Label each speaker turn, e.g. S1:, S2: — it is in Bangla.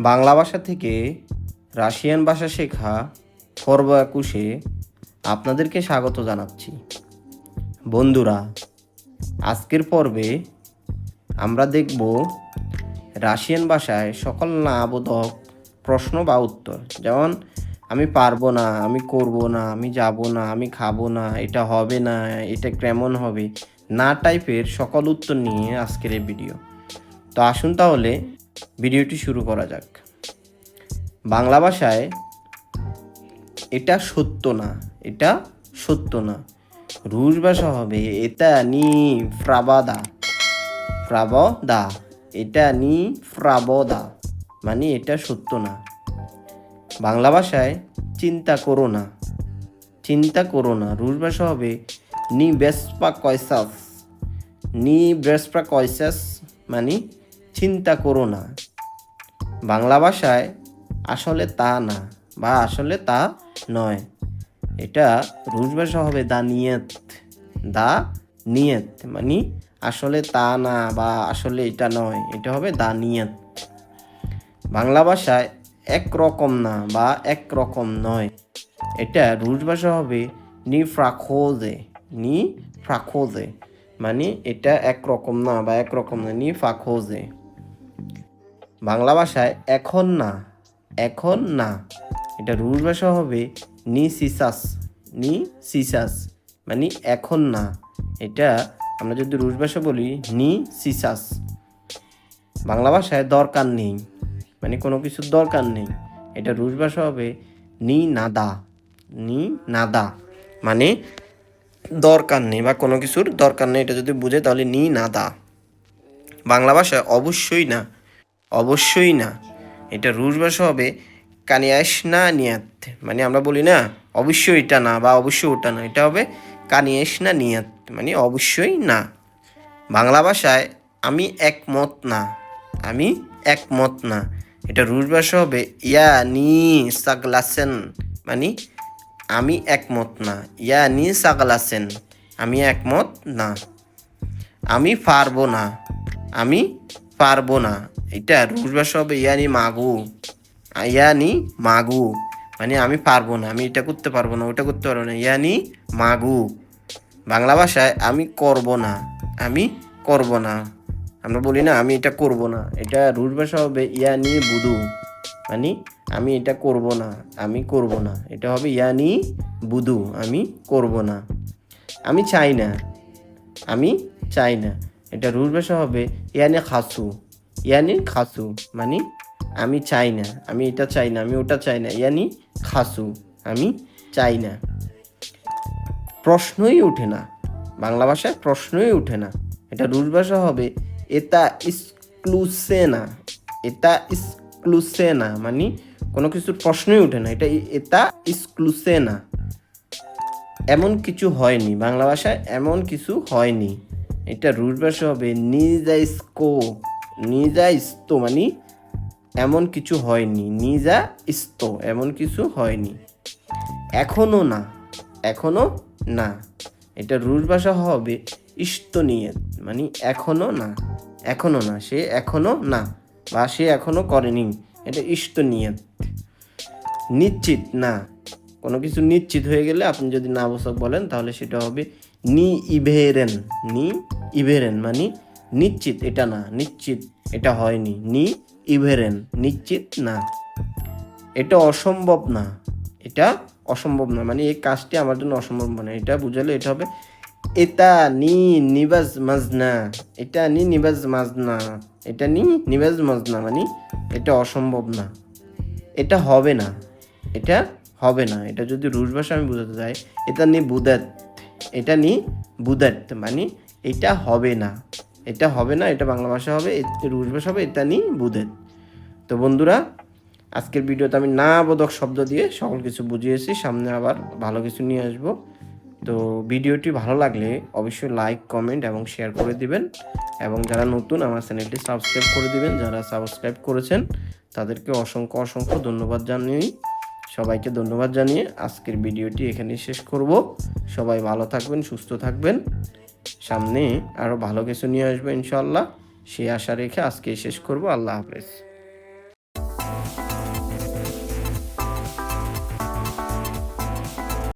S1: বাংলা ভাষা থেকে রাশিয়ান ভাষা শেখা পর্ব একুশে আপনাদেরকে স্বাগত জানাচ্ছি। বন্ধুরা, আজকের পর্বে আমরা দেখব রাশিয়ান ভাষায় সকল নাবোধক প্রশ্ন বা উত্তর। যেমন, আমি পারব না, আমি করব না, আমি যাব না, আমি খাব না, এটা হবে না, এটা কেমন হবে, না টাইপের সকল উত্তর নিয়ে আজকের এই ভিডিও তো আসুন তাহলে ভিডিওটি শুরু করা যাক। বাংলা ভাষায় এটা সত্য না, এটা সত্য না। রুশ ভাষা হবে এটা নি ফ্রাবাদা। ফ্রাবদা, এটা নি ফ্রাবদা মানে এটা সত্য না। বাংলা ভাষায় চিন্তা করো না, চিন্তা করো না। রুশ ভাষা হবে নি বেসপা কয়সাস নি বেসপা কয়সাস মানে চিন্তা করো না। বাংলা ভাষায় আসলে তা না বা আসলে তা নয়। এটা রুশ ভাষা হবে দা নিয়ত। দা নিয়ত মানে আসলে তা না বা আসলে এটা নয়, এটা হবে দা নিয়ত। বাংলা ভাষায় একরকম না বা একরকম নয়। এটা রুশ ভাষা হবে নি ফ্রাখোজে নি ফ্রাখোজে। মানে এটা একরকম না বা একরকম না, নি ফাখোজে বাংলা ভাষায় এখন না এখন না। এটা রুশ ভাষা হবে নি সিসাস নি সিসাস মানে এখন না। এটা আমরা যদি রুশ ভাষা বলি, নি সিসাস। বাংলা ভাষায় দরকার নেই মানে কোনো কিছুর দরকার নেই। এটা রুশ ভাষা হবে নি নাদা নি নাদা মানে দরকার নেই বা কোনো কিছুর দরকার নেই। এটা যদি বুঝে তাহলে নি নাদা। বাংলা ভাষায় অবশ্যই না অবশ্যই না। এটা রুশ ভাষা হবে কানিয়াস না নিয়াত মানে আমরা বলি না, অবশ্যই এটা না বা অবশ্যই ওটা না, এটা হবে কানিয়াস না নিয়াত মানে অবশ্যই না। বাংলা ভাষায় আমি একমত না, আমি একমত না। এটা রুশ ভাষা হবে ইয়া নি সাগলাসেন মানে আমি একমত না ইয়া নি সাগলাসেন আমি একমত না। আমি পারব না। আমি পারব না। এটা রুশ ভাষা হবে ইয়ানি মাগু। ইয়ানি মাগু। মানে আমি পারব না, আমি এটা করতে পারব না, ওটা করতে পারব না। ইয়ানি মাগু। বাংলা ভাষায় আমি করব না, আমি করব না। আমরা বলি না, আমি এটা করব না। এটা রুশ ভাষা হবে ইয়ানি বুধু মানে আমি এটা করব না, আমি করব না। এটা হবে ইয়ানি বুধু আমি করব না। আমি চাই না, আমি চাই না। এটা রুশ ভাষা হবে ইয়ানি খাসু। ইয়ানি খাসু মানে আমি চাই না, আমি এটা চাই না, আমি ওটা চাই না। ইয়ানি খাসু, আমি চাই না। প্রশ্নই ওঠে না। বাংলা ভাষায় প্রশ্নই ওঠে না। এটা রুশ ভাষা হবে এটা ইসক্লুসে না এটা ইসক্লুসে না মানে কোনো কিছুর প্রশ্নই ওঠে না। এটা এটা ইসক্লুসে না এমন কিছু হয়নি। বাংলা ভাষায় এমন কিছু হয়নি। এটা রুট ভাষা হবে নিজা ইস্কো নিজা ইস্তো মানে এমন কিছু হয়নি। নিজা ইস্তো এমন কিছু হয়নি। এখনও না। এখনও না। এটা রুশ ভাষা হবে ইস্তনিয়ত মানে এখনও না। এখনও না। সে এখনও না বা সে এখনও করেনি। এটা ইস্তনিয়ত নিশ্চিত না। কোনো কিছু নিশ্চিত হয়ে গেলে আপনি যদি না বসক বলেন তাহলে সেটা হবে নি ইভেরেন নি ইভেরেন মানে নিশ্চিত, এটা না, নিশ্চিত, এটা হয়নি, নি ইভেরেন, নিশ্চিত না। এটা অসম্ভব না, এটা অসম্ভব না মানে এই কাজটি আমার জন্য অসম্ভব না, এটা বুঝালে এটা হবে, এটা নি নিবাজ মাজনা, এটা নি নিবাজ মাজনা, এটা নি নিবাজ মাজনা মানে এটা অসম্ভব না, এটা হবে না, এটা হবে না, এটা যদি রুশ ভাষা আমি বোঝাতে চাই, এটা নি বুদাত এটা নি বুদাত মানে এটা হবে না। এটা হবে না, এটা বাংলা ভাষা হবে রুশ ভাষা হবে, এটা নি বুদেত তো বন্ধুরা, আজকের ভিডিওতে আমি না বোধক শব্দ দিয়ে সকল কিছু বুঝিয়েছি, সামনে আবার ভালো কিছু নিয়ে আসব। তো ভিডিওটি ভালো লাগলে অবশ্যই লাইক কমেন্ট এবং শেয়ার করে দিবেন। এবং যারা নতুন আমার চ্যানেলটি সাবস্ক্রাইব করে দিবেন, যারা সাবস্ক্রাইব করেছেন, তাদেরকে অসংখ্য অসংখ্য ধন্যবাদ জানিয়ে সবাইকে ধন্যবাদ জানিয়ে আজকের ভিডিওটি এখানেই শেষ করব। সবাই ভালো থাকবেন, সুস্থ থাকবেন। সামনে আরও ভালো কিছু নিয়ে আসব ইনশাল্লাহ সে আশা রেখে আজকে শেষ করব। আল্লাহ হাফেজ।